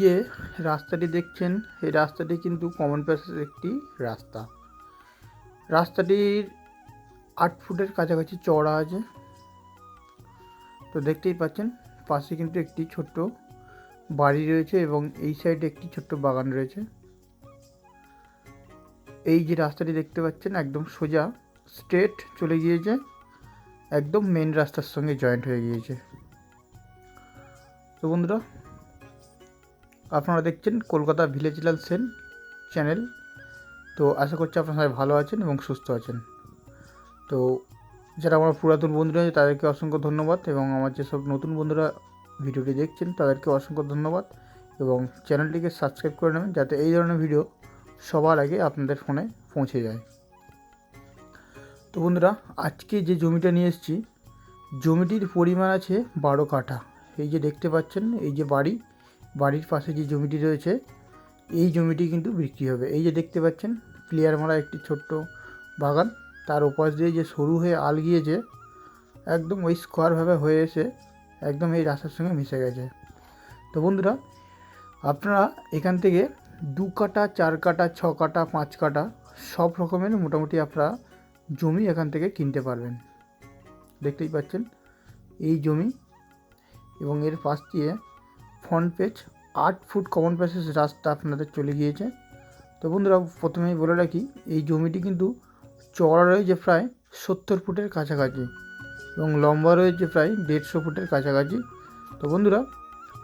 যে রাস্তাটি দেখছেন, এই রাস্তাটি কিন্তু কমন প্যাসের একটি রাস্তা। রাস্তাটির আট ফুটের কাছাকাছি চওড়া আছে। তো দেখতেই পাচ্ছেন, পাশে কিন্তু একটি ছোট্ট বাড়ি রয়েছে এবং এই সাইডে একটি ছোট্ট বাগান রয়েছে। এই যে রাস্তাটি দেখতে পাচ্ছেন, একদম সোজা স্ট্রেট চলে গিয়েছে, একদম মেন রাস্তার সঙ্গে জয়েন্ট হয়ে গিয়েছে। তো বন্ধুরা আপনারা দেখছেন কলকাতা ভিলেজ লাল সেন চ্যানেল তো আশা করছি আপনারা সবাই ভালো আছেন এবং সুস্থ আছেন। তো যারা আমার পুরাতন বন্ধুরা আছে তাদেরকে অসংখ্য ধন্যবাদ এবং আমার যেসব নতুন বন্ধুরা ভিডিওটি দেখছেন, তাদেরকে অসংখ্য ধন্যবাদ এবং চ্যানেলটিকে সাবস্ক্রাইব করে নেবেন যাতে এই ধরনের ভিডিও সবার আগে আপনাদের ফোনে পৌঁছে যায়। তো বন্ধুরা, আজকে যে জমিটা নিয়ে এসেছি, জমিটির পরিমাণ আছে বারো কাঠা। এই যে দেখতে পাচ্ছেন, এই যে বাড়ি বাড়ির পাশে যে জমিটি রয়েছে, এই জমিটি কিন্তু বিক্রি হবে। এই যে দেখতে পাচ্ছেন, ক্লিয়ার মারা একটি ছোট্ট বাগান। তার ওপাশ দিয়ে যে সরু হয়ে আল গিয়েছে, একদম ওই স্কোয়ারভাবে হয়ে এসে একদম এই রাস্তার সঙ্গে মিশে গেছে। তো বন্ধুরা, আপনারা এখান থেকে দু কাটা, চার কাটা, ছ কাটা, পাঁচ কাটা সব রকমের মোটামুটি আপনারা জমি এখান থেকে কিনতে পারবেন। দেখতেই পাচ্ছেন, এই জমি এবং এর পাশ দিয়ে ফ্রন্ট পেজ, আট ফুট কমন প্যাসেজ রাস্তা আপনাদের চলে গিয়েছে। তো বন্ধুরা, প্রথমেই বলে রাখি, এই জমিটি কিন্তু চওড়া রয়েছে প্রায় সত্তর ফুটের কাছাকাছি এবং লম্বা রয়েছে প্রায় দেড়শো ফুটের কাছাকাছি। তো বন্ধুরা,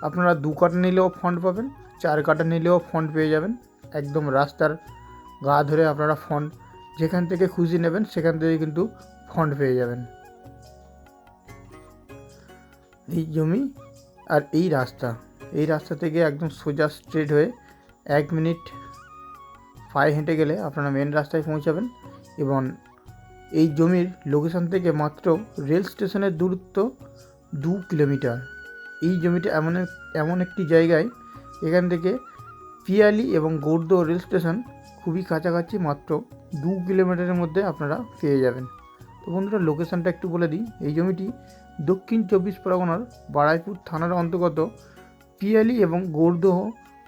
আপনারা দু কাটা নিলেও ফন্ট পাবেন, চার কাটা নিলেও ফন্ট পেয়ে যাবেন। একদম রাস্তার গা ধরে আপনারা ফন্ট যেখান থেকে খুশি নেবেন, সেখান থেকে কিন্তু ফন্ট পেয়ে যাবেন। এই জমি আর এই রাস্তা এই রাস্তা থেকে একদম সোজা স্ট্রেট হয়ে এক মিনিট পায়ে হেঁটে গেলে আপনারা মেন রাস্তায় পৌঁছাবেন এবং এই জমির লোকেশন থেকে মাত্র রেল স্টেশনের দূরত্ব দু কিলোমিটার এই জমিটা এমন এমন একটি জায়গায় এখান থেকে পিয়ালি এবং গৌড়দ রেল স্টেশন খুবই কাছাকাছি মাত্র দু কিলোমিটারের মধ্যে আপনারা পেয়ে যাবেন। তো বন্ধুরা লোকেশনটা একটু বলে দিই। এই জমিটি দক্ষিণ চব্বিশ পরগনার বারাইপুর থানার অন্তর্গত পিয়ালি এবং গৌরদহ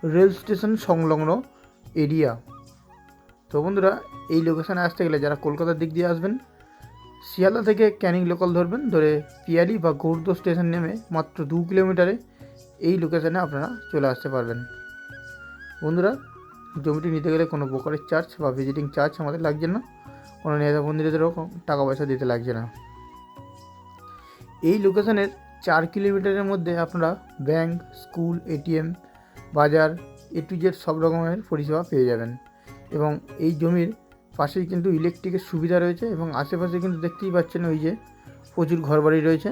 রেল স্টেশন সংলগ্ন এরিয়া। তো বন্ধুরা, এই লোকেশানে আসতে গেলে যারা কলকাতার দিক দিয়ে আসবেন, শিয়ালদা থেকে ক্যানিং লোকাল ধরবেন, ধরে পিয়ালি বা গৌরদহ স্টেশন নেমে মাত্র দু কিলোমিটারে এই লোকেশানে আপনারা চলে আসতে পারবেন। বন্ধুরা, জমিটি নিতে গেলে কোনো ব্রোকারের চার্জ বা ভিজিটিং চার্জ আমাদের লাগছে না। কোনো নেতা বন্ধুদেরও টাকা পয়সা দিতে লাগছে না। এই লোকেশনের চার কিলোমিটারের মধ্যে আপনারা ব্যাংক, স্কুল, এটিএম, বাজার এ টু জেড সব রকমের পরিষেবা পেয়ে যাবেন। এবং এই জমির পাশেই কিন্তু ইলেকট্রিকের সুবিধা রয়েছে এবং আশেপাশে কিন্তু দেখতেই পাচ্ছেন ওই যে প্রচুর ঘরবাড়ি রয়েছে।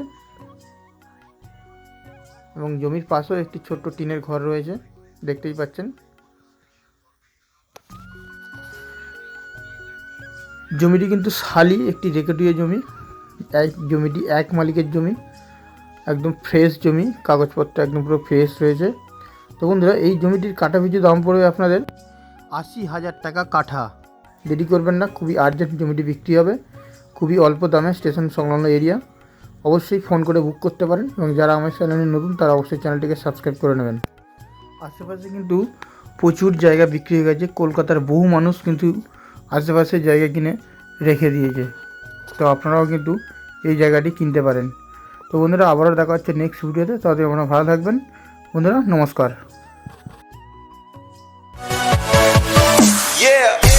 এবং জমির পাশেও একটি ছোট্ট টিনের ঘর রয়েছে, দেখতেই পাচ্ছেন। জমিটি কিন্তু শালি, একটি রেকর্ডীয় জমি। এক জমিটি এক মালিকের জমি, একদম ফ্রেশ জমি, কাগজপত্র একদম পুরো ফ্রেশ রয়েছে। তো বন্ধুরা, এই জমিটির কাঠা পিছু দাম পড়বে আপনাদের আশি হাজার টাকা কাঠা। দেরি করবেন না, খুবই আর্জেন্ট জমিটি বিক্রি হবে। খুবই অল্প দামে স্টেশন সংলগ্ন এরিয়া অবশ্যই ফোন করে বুক করতে পারেন এবং যারা আমার চ্যানেলে নতুন, তারা অবশ্যই চ্যানেলটিকে সাবস্ক্রাইব করে নেবেন। আশেপাশে কিন্তু প্রচুর জায়গা বিক্রি হয়ে গেছে। কলকাতার বহু মানুষ কিন্তু আশেপাশে জায়গা কিনে রেখে দিয়েছে। তো আপনারাও কিন্তু এই জায়গাটি কিনতে পারেন। তো বন্ধুরা, আবারও দেখা হচ্ছে নেক্সট ভিডিওতে তাদের আপনারা ভালো থাকবেন। বন্ধুরা, নমস্কার। Yeah.